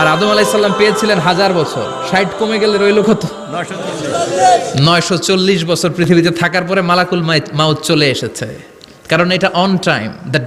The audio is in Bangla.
আর আদম আলাইসাল্লাম পেয়েছিলেন হাজার বছর। ষাট কমে গেলে রইল কত? নয়শো চল্লিশ। বছর পৃথিবীতে থাকার পরে মালাকুল মাউত চলে এসেছে। কারণ এটা অন টাইম দ্য